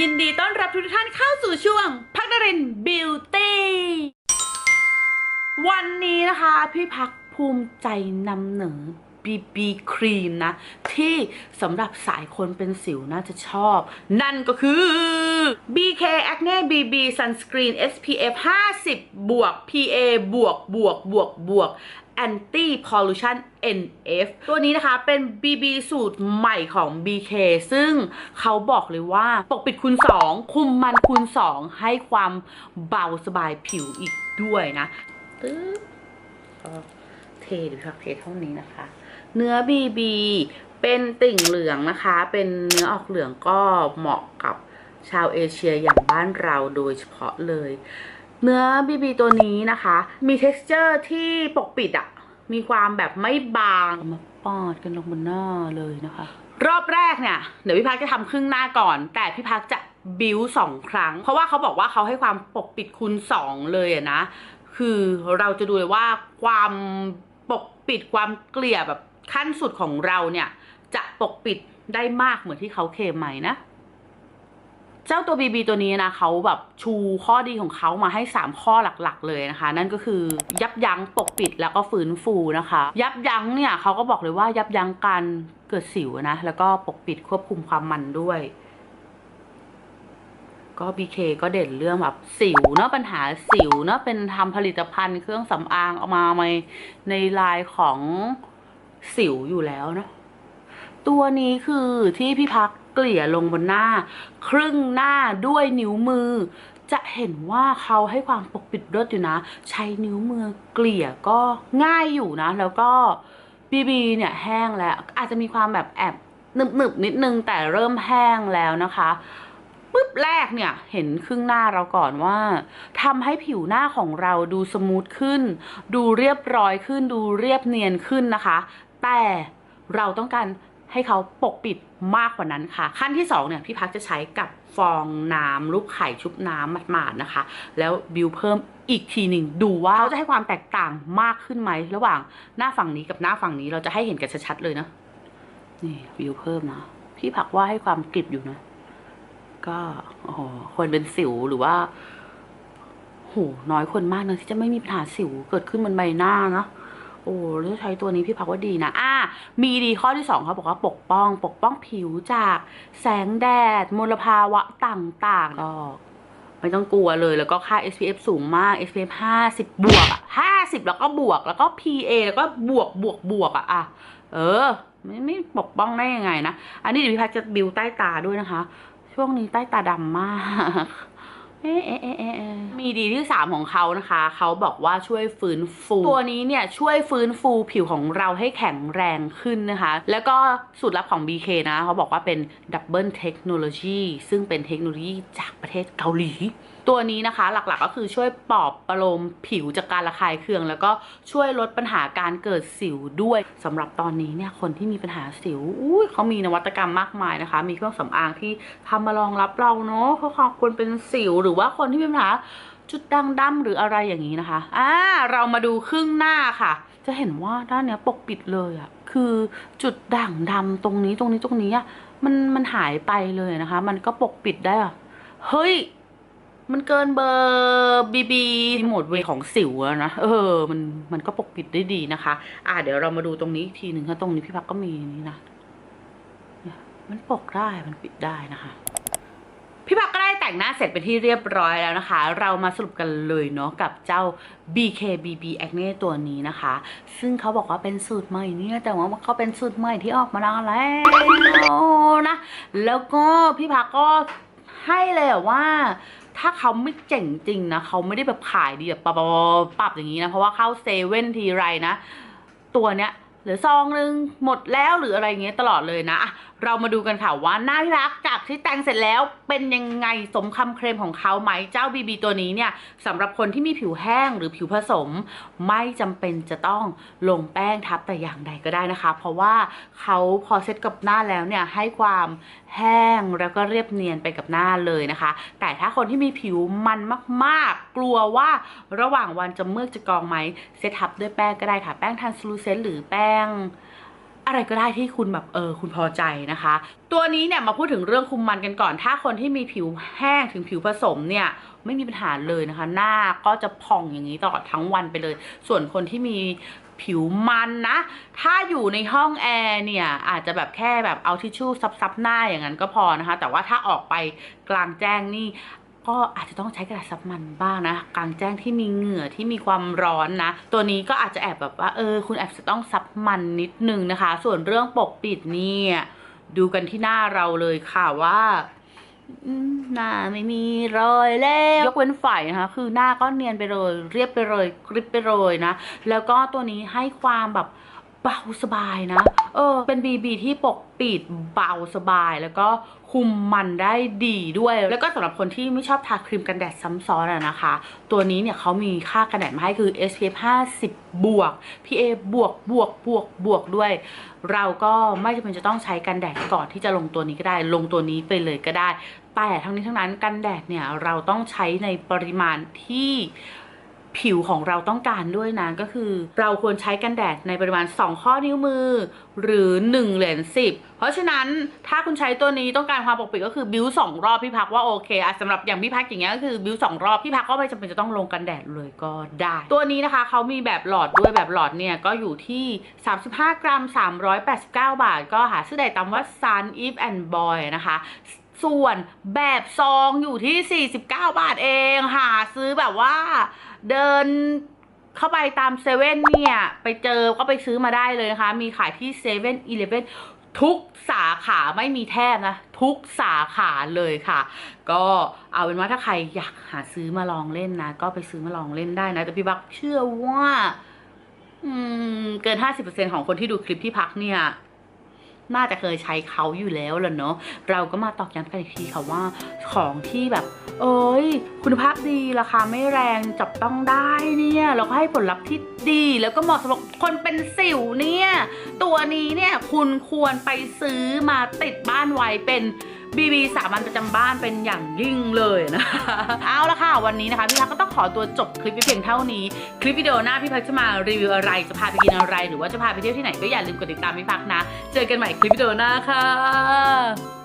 ยินดีต้อนรับทุกท่านเข้าสู่ช่วงพักนรินบิวตี้วันนี้นะคะ พี่พักภูมิใจนำเหนอ BB ครีมนะ ที่สำหรับสายคนเป็นสิวน่าจะชอบ นั่นก็คือ BK Acne BB Sunscreen SPF 50 บวก PA บวกบวกบวกบวก Anti Pollution NF ตัวนี้นะคะเป็น BB สูตรใหม่ของ BK ซึ่งเขาบอกเลยว่าปกปิดคูณ2 คุมมันคูณ 2 ให้ความเบาสบายผิวอีกด้วยนะตึ๊บก็เทดูครับเทเท่านี้นะคะ เนื้อ BB เป็นติ่งเหลืองนะคะ เป็นเนื้อออกเหลืองก็เหมาะกับชาวเอเชียอย่างบ้านเราโดยเฉพาะเลย เนื้อ BB ตัวนี้นะคะ มี texture ที่ปกปิดอะมีความแบบไม่บางเอามาปาดกันลงบนหน้าเลยนะคะ รอบแรกเนี่ย เดี๋ยวพี่พักจะทำครึ่งหน้าก่อน แต่พี่พักจะบิวสองครั้ง เพราะว่าเขาบอกว่าเขาให้ความปกปิดคูณสองเลยอะนะ คือเราจะดูเลยว่าความปกปิดความเกลี่ยแบบขั้นสุดของเราเนี่ย จะปกปิดได้มากเหมือนที่เขาเคลมไหมนะ เจ้าตัว BB ตัวนี้นะเขาแบบชูข้อดีของเขามาให้ 3 ข้อหลักๆ เลยนะคะ นั่นก็คือยับยั้งปกปิดแล้วก็ฟื้นฟูนะคะ ยับยั้งเนี่ยเขาก็บอกเลยว่ายับยั้งการเกิดสิวนะ แล้วก็ปกปิดควบคุมความมันด้วย ก็ BK ก็เด่นเรื่องแบบสิวเนาะปัญหาสิวเนาะเป็นทำผลิตภัณฑ์เครื่องสำอางเอามาในในลายของสิวอยู่แล้วเนาะตัวนี้คือที่พี่พัก เกลี่ยลงบนหน้า ครึ่งหน้าด้วยนิ้วมือ จะเห็นว่าเขาให้ความปกปิดรดอยู่นะ ใช้นิ้วมือเกลี่ยก็ง่ายอยู่นะ แล้วก็บีบีเนี่ยแห้งแล้ว อาจจะมีความแบบแอบหนึบๆนิดนึงแต่เริ่มแห้งแล้วนะคะปุ๊บแรกเนี่ยเห็นครึ่งหน้าเราก่อนว่าทำให้ผิวหน้าของเราดูสมูทขึ้น ดูเรียบร้อยขึ้น ดูเรียบเนียนขึ้นนะคะ แต่เราต้องการ ให้เขาปกปิดมากกว่านั้นค่ะ ขั้นที่สองเนี่ยพี่พักจะใช้กับฟองน้ำลูกไข่ชุบน้ำหมาดๆนะคะ แล้วบิวเพิ่มอีกทีหนึ่งดูว่าเขาจะให้ความแตกต่างมากขึ้นไหมระหว่างหน้าฝั่งนี้กับหน้าฝั่งนี้เราจะให้เห็นกันชัดๆเลยนะนี่บิวเพิ่มนะพี่พักว่าให้ความกริบอยู่นะ ก็โอ้โหคนเป็นสิวหรือว่าโหน้อยคนมากนะที่จะไม่มีปัญหาสิวเกิดขึ้นบนใบหน้านะ โอ้แล้วใช้ตัวนี้พี่พักว่าดีนะอ่ามีดีข้อที่สองเขาบอกว่าปกป้อง ปกป้องผิวจากแสงแดด มลภาวะต่างๆก็ไม่ต้องกลัวเลยแล้วก็ค่า SPF สูงมาก SPF 50 บวกอะ50 แล้วก็บวกแล้วก็ PA แล้วก็บวกบวกบวกอะอะเออ ไม่ไม่ปกป้องได้ยังไงนะ อันนี้เดี๋ยวพี่พักจะบิวใต้ตาด้วยนะคะ ช่วงนี้ใต้ตาดำมาก มีดีที่สามของเขานะคะ เขาบอกว่าช่วยฟื้นฟู ตัวนี้เนี่ยช่วยฟื้นฟูผิวของเราให้แข็งแรงขึ้นนะคะ แล้วก็สูตรลับของ BK นะ เขาบอกว่าเป็นดับเบิลเทคโนโลยีซึ่งเป็นเทคโนโลยีจากประเทศเกาหลี ตัวนี้นะคะหลักๆก็คือช่วยปลอบประโลมผิวจากการระคายเคือง แล้วก็ช่วยลดปัญหาการเกิดสิวด้วยสำหรับตอนนี้เนี่ยคนที่มีปัญหาสิวอุ้ยเขามีนวัตกรรมมากมายนะคะ มีเครื่องสำอางที่ทำมารองรับเราเนาะเพราะคนเป็นสิวหรือว่าคนที่มีปัญหาจุดด่างดำหรืออะไรอย่างนี้นะคะ อ่า เรามาดูครึ่งหน้าค่ะ จะเห็นว่าด้านเนี้ยปกปิดเลยอะคือจุดด่างดำตรงนี้ตรงนี้ตรงนี้อะมันมันหายไปเลยนะคะ มันก็ปกปิดได้อะเฮ้ย มันเกินเบอร์บีบีโหมดเวของสิวอะนะ เออ มันมันก็ปกปิดได้ดีนะคะ อ่าเดี๋ยวเรามาดูตรงนี้อีกทีหนึ่งค่ะตรงนี้พี่พักก็มีนี่นะเนี่ยมันปกได้มันปิดได้นะคะ พี่พักก็ได้แต่งหน้าเสร็จเป็นที่เรียบร้อยแล้วนะคะ เรามาสรุปกันเลยเนาะกับเจ้า BKBB Acne ตัวนี้นะคะ ซึ่งเขาบอกว่าเป็นสูตรใหม่เนี่ยแต่ว่าเขาเป็นสูตรใหม่ที่ออกมานานแล้วนะ แล้วก็พี่พักก็ให้เลยว่า ถ้าเขาไม่เจ๋งจริงนะเขาไม่ได้แบบขายดีแบบปรับปรับอย่างนี้นะ เพราะว่าเข้าเซเว่นทีไรนะ ตัวเนี้ยหลือซองนึงหมดแล้วหรืออะไรเงี้ยตลอดเลยนะ เรามาดูกันค่ะว่าหน้าพี่รักจากที่แต่งเสร็จแล้วเป็นยังไงสมคำเคลมของเขาไหมเจ้า BB ตัวนี้เนี่ยสำหรับคนที่มีผิวแห้งหรือผิวผสม ไม่จำเป็นจะต้องลงแป้งทับแต่อย่างใดก็ได้นะคะ เพราะว่าเขาพอเซ็ตกับหน้าแล้วเนี่ยให้ความ แห้งแล้วก็เรียบเนียนไปกับหน้าเลยนะคะ แต่ถ้าคนที่มีผิวมันมากๆ กลัวว่าระหว่างวันจะเมือกจะกองไหมเซตทับด้วยแป้งก็ได้ค่ะ แป้งทันสลูเซนหรือแป้งอะไรก็ได้ที่คุณแบบเออคุณพอใจนะคะ ตัวนี้เนี่ยมาพูดถึงเรื่องคุมมันกันก่อน ถ้าคนที่มีผิวแห้งถึงผิวผสมเนี่ยไม่มีปัญหาเลยนะคะ หน้าก็จะผ่องอย่างนี้ตลอดทั้งวันไปเลย ส่วนคนที่มีผิวมันนะ ถ้าอยู่ในห้องแอร์เนี่ย อาจจะแบบแค่แบบเอาทิชชู่ซับๆหน้าอย่างนั้นก็พอนะคะ แต่ว่าถ้าออกไปกลางแจ้งนี่ก็อาจจะต้องใช้กระดาษซับมันบ้างนะ กลางแจ้งที่มีเหงื่อที่มีความร้อนนะ ตัวนี้ก็อาจจะแอบแบบว่าเออ คุณแอบจะต้องซับมันนิดนึงนะคะ ส่วนเรื่องปกปิดเนี่ยดูกันที่หน้าเราเลยค่ะว่า หน้าไม่มีรอยแล้วยกเว้นฝ่ายนะคะ คือหน้าก็เนียนไปเลย เรียบไปเลยกริบไปเลยนะ แล้วก็ตัวนี้ให้ความแบบ เบาสบายนะ เออ เป็น BB ที่ปกปิดเบาสบาย แล้วก็คุมมันได้ดีด้วย แล้วก็สำหรับคนที่ไม่ชอบทาครีมกันแดดซ้ำซ้อนอะนะคะ ตัวนี้เนี่ยเขามีค่ากันแดดมาให้คือ SPF 50 บวก PA บวกบวกบวกบวกด้วย เราก็ไม่จำเป็นจะต้องใช้กันแดดก่อนที่จะลงตัวนี้ก็ได้ ลงตัวนี้ไปเลยก็ได้ แต่ทั้งนี้ทั้งนั้นกันแดดเนี่ยเราต้องใช้ในปริมาณที่ ผิวของเราต้องการด้วยนะก็คือ เราควรใช้กันแดดในปริมาณ 2 ข้อนิ้วมือ หรือ 1 เหรียญ10 เพราะฉะนั้นถ้าคุณใช้ตัวนี้ต้องการความปกปิดก็คือบิวสองรอบพี่พักว่าโอเคอะสำหรับอย่างพี่พักอย่างเงี้ยก็คือบิวสองรอบพี่พักก็ไม่จำเป็นจะต้องลงกันแดดเลยก็ได้ ตัวนี้นะคะเขามีแบบหลอดด้วยแบบหลอดเนี่ยก็อยู่ที่ 35 กรัม 389 บาท ก็หาซื้อได้ตามว่า Sun Eve and Boy นะคะ ส่วนแบบซองอยู่ที่ 49 บาทเองหาซื้อแบบว่าเดินเข้าไปตามเซเว่นเนี่ย ไปเจอก็ไปซื้อมาได้เลยนะคะ มีขายที่เซเว่นอีเลฟเว่นทุกสาขาไม่มีแทบนะ ทุกสาขาเลยค่ะ ก็เอาเป็นว่าถ้าใครอยากหาซื้อมาลองเล่นนะ ก็ไปซื้อมาลองเล่นได้นะ แต่พี่บักเชื่อว่า อืม เกิน 50%ของคนที่ดูคลิปพี่พักเนี่ย น่าจะเคยใช้เขาอยู่แล้วล่ะเนาะเราก็มาตอกย้ำกันอีกทีค่ะว่าของที่แบบ เอ้ย คุณภาพดีราคาไม่แรงจับต้องได้เนี่ยเราก็ให้ผลลัพธ์ที่ดีแล้วก็เหมาะสำหรับคนเป็นสิวเนี่ย ตัวนี้เนี่ยคุณควรไปซื้อมาติดบ้านไว้เป็น บีบีสามัญประจำบ้านเป็นอย่างยิ่งเลยนะเอาละค่ะ วันนี้นะคะพี่พักก็ต้องขอตัวจบคลิปไว้เพียงเท่านี้ คลิปวิดีโอหน้าพี่พักจะมารีวิวอะไรจะพาไปกินอะไร หรือว่าจะพาไปเที่ยวที่ไหนก็อย่าลืมกดติดตามพี่พักนะ เจอกันใหม่คลิปวิดีโอหน้าค่ะ